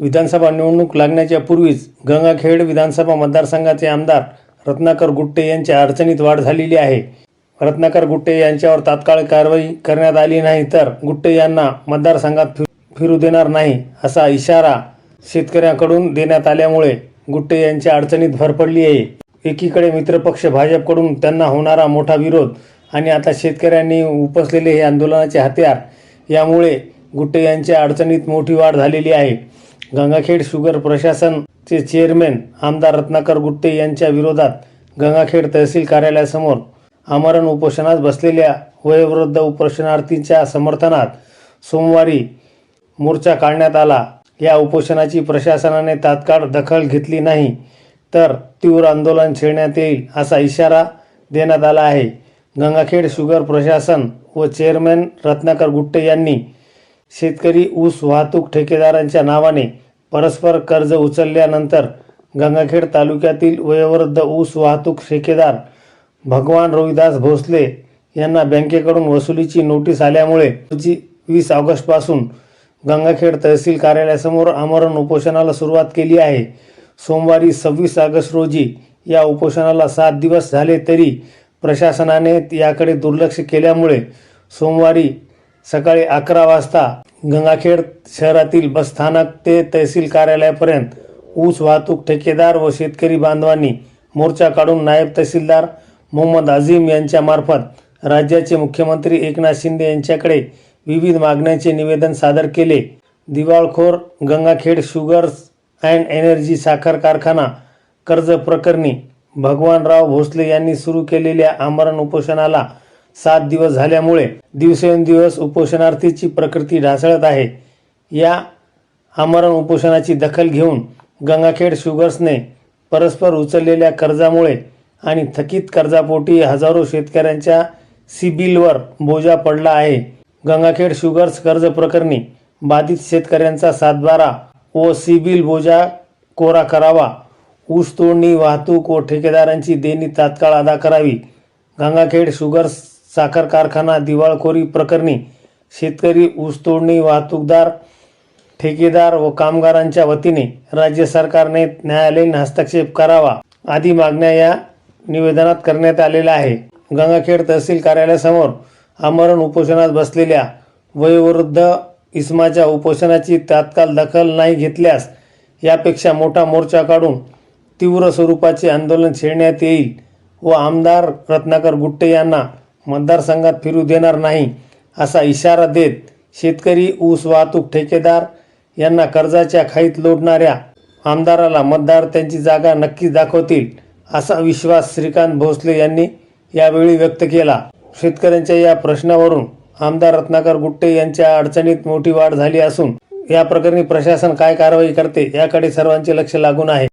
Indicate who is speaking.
Speaker 1: विधानसभा निवडणूक लागण्याच्या पूर्वीच गंगाखेड विधानसभा मतदारसंघाचे आमदार रत्नाकर गुट्टे यांच्या अडचणीत वाढ झालेली आहे. रत्नाकर गुट्टे यांच्यावर तात्काळ कारवाई करण्यात आली नाही तर गुट्टे यांना मतदारसंघात फि- फिरू देणार नाही असा इशारा शेतकऱ्यांकडून देण्यात आल्यामुळे गुट्टे यांच्या अडचणीत भर पडली आहे. एकीकडे मित्रपक्ष भाजपकडून त्यांना होणारा मोठा विरोध आणि आता शेतकऱ्यांनी उपसलेले हे आंदोलनाचे हत्यार यामुळे गुट्टे यांच्या अडचणीत मोठी वाढ झालेली आहे. गंगाखेड शुगर प्रशासनचे चेअरमॅन आमदार रत्नाकर गुट्टे यांच्या विरोधात गंगाखेड तहसील कार्यालयासमोर आमरण उपोषणात बसलेल्या वयोवृद्ध उपोषणार्थींच्या समर्थनात सोमवारी मोर्चा काढण्यात आला. या उपोषणाची प्रशासनाने तात्काळ दखल घेतली नाही तर तीव्र आंदोलन छेडण्यात येईल असा इशारा देण्यात आला आहे. गंगाखेड शुगर प्रशासन व चेअरमॅन रत्नाकर गुट्टे यांनी शेतकरी ऊस वाहतूक ठेकेदारांच्या नावाने परस्पर कर्ज उचलल्यानंतर गंगाखेड तालुक्यातील वयोवृद्ध ऊस वाहतूक ठेकेदार भगवान रोहिदास भोसले यांना बँकेकडून वसुलीची नोटीस आल्यामुळे वीस ऑगस्टपासून गंगाखेड तहसील कार्यालयासमोर आमरण उपोषणाला सुरुवात केली आहे. सोमवारी सव्वीस ऑगस्ट रोजी या उपोषणाला सात दिवस झाले तरी प्रशासनाने याकडे दुर्लक्ष केल्यामुळे सोमवारी सकाळी अकरा वाजता गंगाखेड शहरातील बसस्थानक ते तहसील कार्यालयापर्यंत ऊस वाहतूक ठेकेदार व शेतकरी बांधवांनी मोर्चा काढून नायब तहसीलदार मोहम्मद अझीम यांच्यामार्फत राज्याचे मुख्यमंत्री एकनाथ शिंदे यांच्याकडे विविध मागण्यांचे निवेदन सादर केले. दिवाळखोर गंगाखेड शुगर्स अँड एनर्जी साखर कारखाना कर्ज प्रकरणी भगवानराव भोसले यांनी सुरू केलेल्या आमरण उपोषणाला सात दिवस झाल्यामुळे दिवसेंदिवस उपोषणार्थीची प्रकृती ढासळत आहे. या आमरण उपोषणाची दखल घेऊन गंगाखेड शुगर्सने परस्पर उचललेल्या कर्जामुळे आणि थकीत कर्जापोटी हजारो शेतकऱ्यांच्या सिबिलवर बोजा पडला आहे. गंगाखेड शुगर्स कर्ज प्रकरणी बाधित शेतकऱ्यांचा सातबारा व सिबिल बोजा कोरा करावा. ऊस तोडणी वाहतूक व ठेकेदारांची देणी तात्काळ अदा करावी. गंगाखेड शुगर्स साखर कारखाना दिवाळखोरी प्रकरणी शेतकरी ऊसतोडणी वाहतूकदार ठेकेदार व कामगारांच्या वतीने राज्य सरकारने न्यायालयीन हस्तक्षेप करावा आदी मागण्या या निवेदनात करण्यात आलेल्या आहे. गंगाखेड तहसील कार्यालयासमोर आमरण उपोषणात बसलेल्या वयोवृद्ध इस्माच्या उपोषणाची तात्काळ दखल नाही घेतल्यास यापेक्षा मोठा मोर्चा काढून तीव्र स्वरूपाचे आंदोलन छेडण्यात येईल व आमदार रत्नाकर गुट्टे यांना मतदारसंघात फिरू देणार नाही असा इशारा देत शेतकरी ऊस वाहतूक ठेकेदार यांना कर्जाच्या खाईत लोटणाऱ्या आमदाराला मतदार त्यांची जागा नक्कीच दाखवतील असा विश्वास श्रीकांत भोसले यांनी यावेळी व्यक्त केला. शेतकऱ्यांच्या या प्रश्नावरून आमदार रत्नाकर गुट्टे यांच्या अडचणीत मोठी वाढ झाली असून या प्रकरणी प्रशासन काय कारवाई करते याकडे सर्वांचे लक्ष लागून आहे.